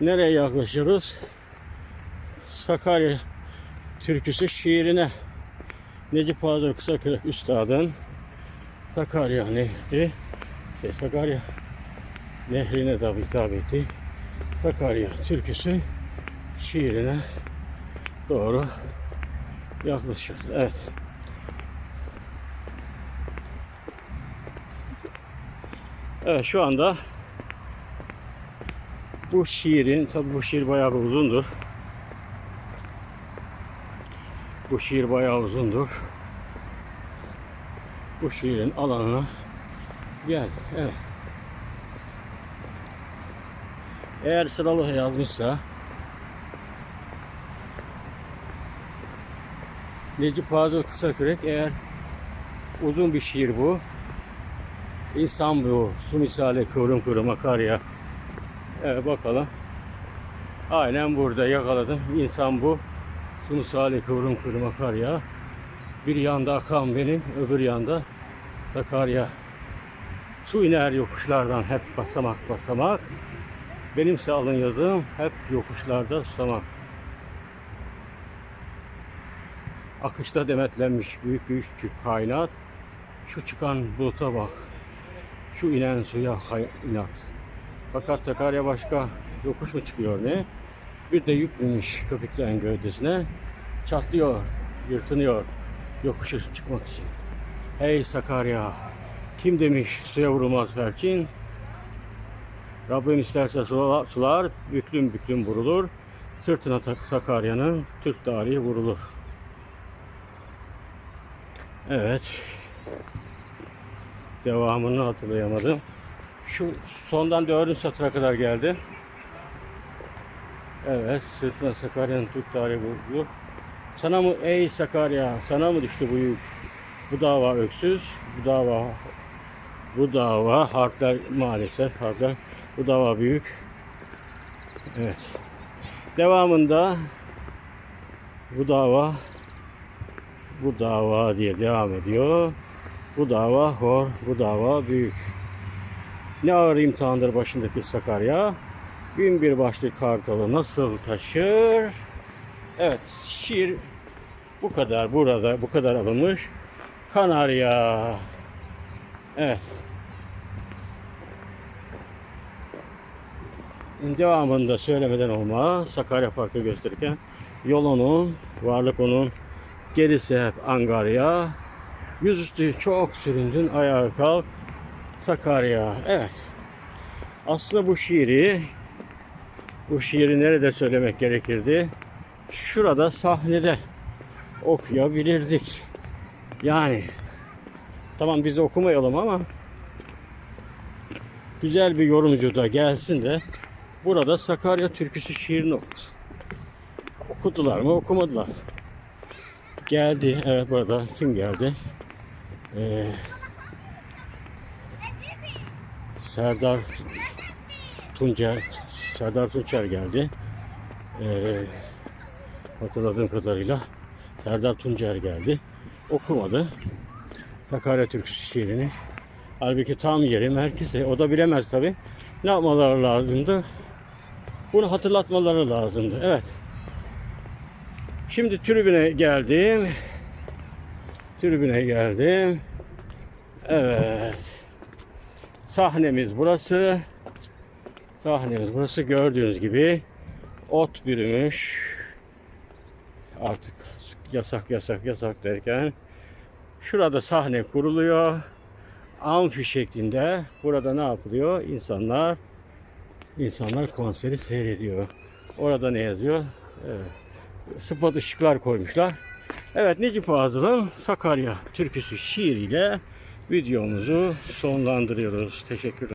Nereye yaklaşıyoruz? Sakarya türküsü şiirine. Necip Fazıl Kısakürek Üstad'ın Sakarya Nehri, şey Sakarya Nehri'ne de hitap etti. Sakarya türküsü şiirine doğru yaklaşıyoruz. Evet. Evet şu anda bu şiirin, tabi bu şiir bayağı uzundur. Bu şiir bayağı uzundur. Bu şiirin alanına geldi. Evet. Eğer sıralı yazmışsa Necip Fazıl Kısakürek eğer uzun bir şiir bu. İnsan bu. Su misali kıvrım kıvrım akar ya. Evet bakalım. Aynen burada yakaladım. İnsan bu. Su misali kıvrım kıvrım akar ya. Bir yanda akan benim, öbür yanda Sakarya. Su iner yokuşlardan hep basamak basamak. Benimse alın yazım hep yokuşlarda susamak. Akışta demetlenmiş büyük büyük kainat. Şu çıkan buluta bak. Şu inen suya inat. Fakat Sakarya başka yokuş mu çıkıyor ne? Bir de yük binmiş köpüklerin gövdesine. Çatlıyor, yırtınıyor yokuşa çıkmak için. Hey Sakarya! Kim demiş suya vurulmaz felçin? Rabbim isterse sular, sular büklüm büklüm vurulur. Sırtına tak Sakarya'nın Türk tarihi vurulur. Evet. Devamını hatırlayamadım. Şu sondan dördüncü satıra kadar geldi. Evet, sırtına Sakarya'nın Türk tarihi vurulur. Sana mı ey Sakarya, sana mı düştü bu yük? Bu dava öksüz, bu dava bu dava harfler maalesef harfler bu dava büyük. Evet. Devamında bu dava bu dava diye devam ediyor. Bu dava hor, bu dava büyük. Ne ağır imtihandır başındaki Sakarya. Gün bir başlı kartalı nasıl taşır? Evet, şiir bu kadar burada, bu kadar alınmış. Kanarya. Evet. Devamında söylemeden olmaz. Sakarya Parkı gösterirken yol onun, varlık onun, gerisi hep Angarya. Yüzüstü çok süründün, ayağa kalk. Sakarya. Evet. Aslında bu şiiri bu şiiri nerede söylemek gerekirdi? Şurada sahnede okuyabilirdik. Yani tamam biz okumayalım ama güzel bir yorumcu da gelsin de burada Sakarya türküsü şiirini okusun. Okudular mı okumadılar. Geldi evet burada kim geldi? Ee, Serdar Tuncer Serdar Tuncer geldi. Ee, hatırladığım kadarıyla Serdar Tuncer geldi. Okumadı. Sakarya Türküsü şiirini. Halbuki tam yeri merkezi. O da bilemez tabi. Ne yapmaları lazımdı? Bunu hatırlatmaları lazımdı. Evet. Şimdi tribüne geldim. Tribüne geldim. Evet. Sahnemiz burası. Sahnemiz burası. Gördüğünüz gibi ot bürümüş. Artık yasak yasak yasak derken şurada sahne kuruluyor. Amfi şeklinde burada ne yapılıyor? İnsanlar insanlar konseri seyrediyor. Orada ne yazıyor? Evet. Spot ışıklar koymuşlar. Evet Necip Fazıl'ın Sakarya türküsü şiiriyle videomuzu sonlandırıyoruz. Teşekkürler.